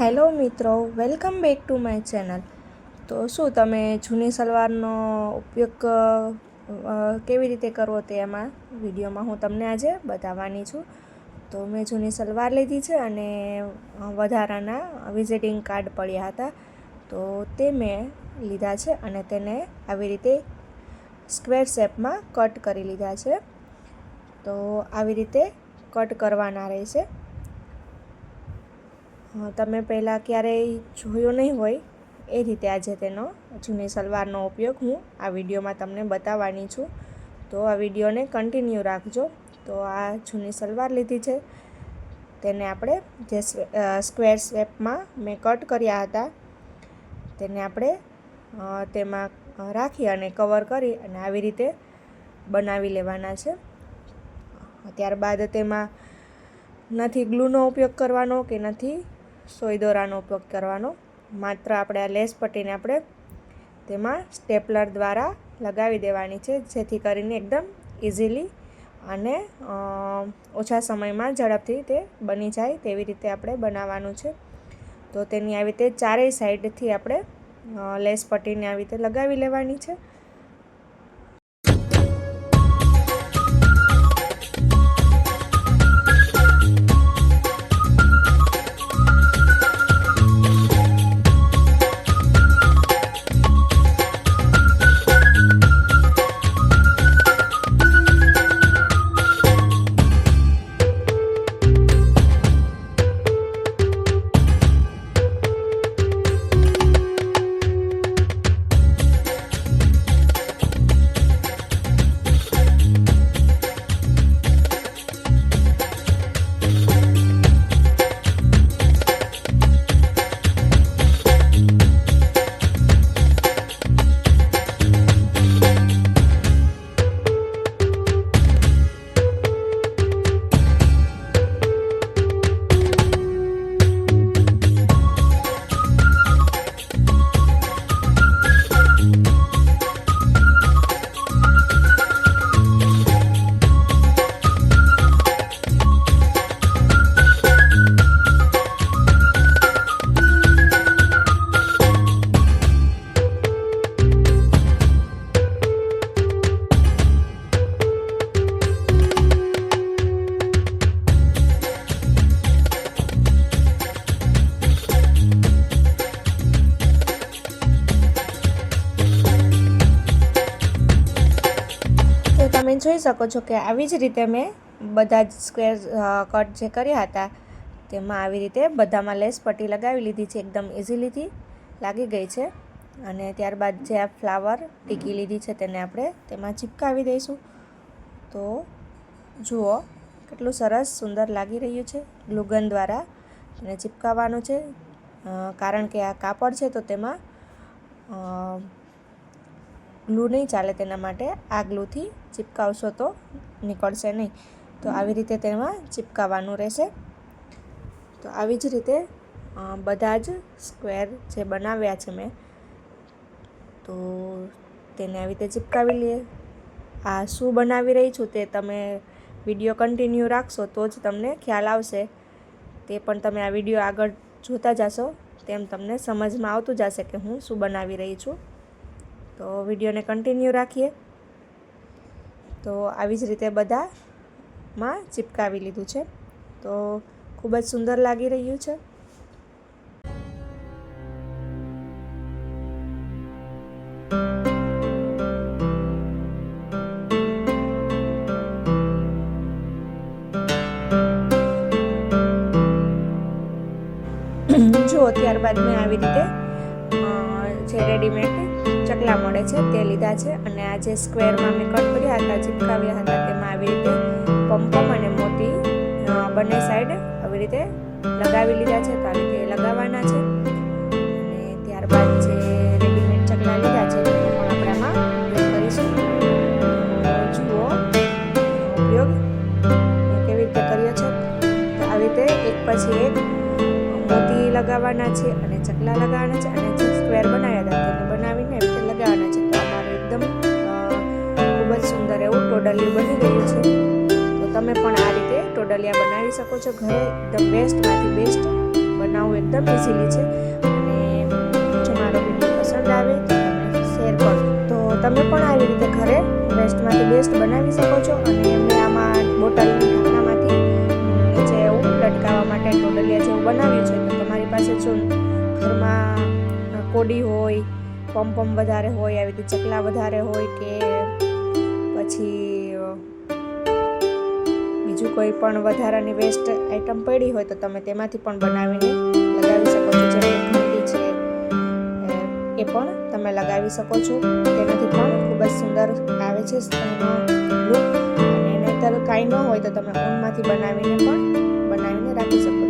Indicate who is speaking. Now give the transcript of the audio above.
Speaker 1: Hello મિત્રો, welcome back to my channel. તો શું તમે જૂની સલવારનો ઉપયોગ કેવી રીતે કરવો તે એમાં વિડીયોમાં હું તમને આજે બતાવવાની છું. તો મેં જૂની સલવાર લીધી છે અને વધારાના વિઝિટિંગ કાર્ડ પડ્યા હતા. તો તે મેં લીધા છે અને તેને આવી રીતે સ્ક્વેર શેપમાં કટ કરી લીધા છે. તો આવી રીતે કટ કરવાના રહેશે. તમે પહેલાં ક્યારેય જોયો નહીં હોય એ રીતે આજે તેનો જૂની સલવારનો ઉપયોગ હું આ વિડીયોમાં તમને બતાવવાની છું. તો આ વિડીયોને કન્ટિન્યુ રાખજો. તો આ જૂની સલવાર લીધી છે. તેને આપણે જે સ્ક્વેર શેપમાં મેં કટ કર્યા હતા, તેને આપણે તેમાં રાખી અને કવર કરી અને આવી રીતે બનાવી લેવાના છે. ત્યારબાદ તેમાં નથી ગ્લુનો ઉપયોગ કરવાનો કે નથી સોય દોરાનો ઉપયોગ કરવાનો. માત્ર આપણે આ લેસ પટ્ટીને આપણે તેમાં સ્ટેપલર દ્વારા લગાવી દેવાની છે, જેથી કરીને એકદમ ઇઝીલી અને ઓછા સમયમાં ઝડપથી તે બની જાય તેવી રીતે આપણે બનાવવાનું છે. તો તેની આવી રીતે ચારેય સાઈડથી આપણે લેસ પટ્ટીને આવી રીતે લગાવી લેવાની છે. જોઈ શકો છો કે આવી જ રીતે મેં બધા જ સ્ક્વેર કટ જે કર્યા હતા, તેમાં આવી રીતે બધામાં લેસ પટ્ટી લગાવી લીધી છે. એકદમ ઇઝીલીથી લાગી ગઈ છે. અને ત્યારબાદ જે આ ફ્લાવર ટીકી લીધી છે તેને આપણે તેમાં ચિપકાવી દઈશું. તો જુઓ કેટલું સરસ સુંદર લાગી રહ્યું છે. ગ્લુગન દ્વારા તેને ચિપકાવવાનું છે. કારણ કે આ કાપડ છે તો તેમાં ગ્લુ નહીં ચાલે તેના માટે આ ગ્લુથી ચિપકાવશો તો નીકળશે નહીં. તો આવી રીતે તેમાં ચિપકાવવાનું રહેશે. તો આવી જ રીતે બધા જ સ્ક્વેર જે બનાવ્યા છે મેં, તો તેને આવી રીતે ચિપકાવી લઈએ. આ શું બનાવી રહી છું તે તમે વીડિયો કન્ટિન્યુ રાખશો તો જ તમને ખ્યાલ આવશે. તે પણ તમે આ વીડિયો આગળ જોતા જશો, તેમ તમને સમજમાં આવતું જશે કે હું શું બનાવી રહી છું. તો વિડીયોને કન્ટિન્યુ રાખીએ. તો આવી જ રીતે બધામાં ચિપકાવી લીધું છે. તો ખૂબ જ સુંદર લાગી રહ્યું છે. જુઓ ત્યારબાદ મેં આવી રીતે જે રેડીમેડ ચકલા મળે છે, તે લીધા છે અને આ જે સ્ક્વેરમાં મેં કટ કર્યા હતા, ચિપકાવ્યા હતા, તેમાં આવી રીતે પમ્પમ અને મોતી બંને સાઈડ આવી રીતે લગાવી લીધા છે, તો આવી રીતે લગાવવાના છે. અને ત્યારબાદ જે રેડીમેડ ચકલા લીધા છે, તેને પણ આપણે ઉપયોગ કરીશું. જુઓ, ઉપયોગ કેવી રીતે કર્યો છે. આવી રીતે એક પછી એક મોતી લગાવવાના છે અને ચકલા લગાવવાના છે અને જે સ્ક્વેર બનાવ્યા હતા, તેને બનાવીને એવી અને તો અમારું એકદમ ખૂબ જ સુંદર એવું ટોડલિયું બની ગયું છે. તો તમે પણ આ રીતે ટોડલિયા બનાવી શકો છો. ઘરે એકદમ બેસ્ટમાંથી બેસ્ટ બનાવવું એકદમ ઇઝીલી છે. અને જો મારો વીડિયો પસંદ આવે તો તમે શેર કરો તો તમે પણ આવી રીતે ઘરે બેસ્ટમાંથી બેસ્ટ બનાવી શકો છો. અને મેં આમાં બોટલની ઢાંકણામાંથી નીચે એવું લટકાવવા માટે ટોડલિયા જેવું બનાવ્યું છે. તો તમારી પાસે જો ઘરમાં કોડી હોય પમ પમ વધારે હોય, આવી રીતે ચકલા વધારે હોય કે પછી બીજું કોઈ પણ વધારાની વેસ્ટ આઈટમ પડી હોય તો તમે તેમાંથી પણ બનાવીને લગાવી શકો છો. જે ઘંટી છે, એ પણ તમે લગાવી શકો છો. તેનાથી પણ ખૂબ જ સુંદર આવે છે લુક અને નહીતર કાંઈ ન હોય તો તમે ઊનમાંથી બનાવીને પણ બનાવીને રાખી શકો છો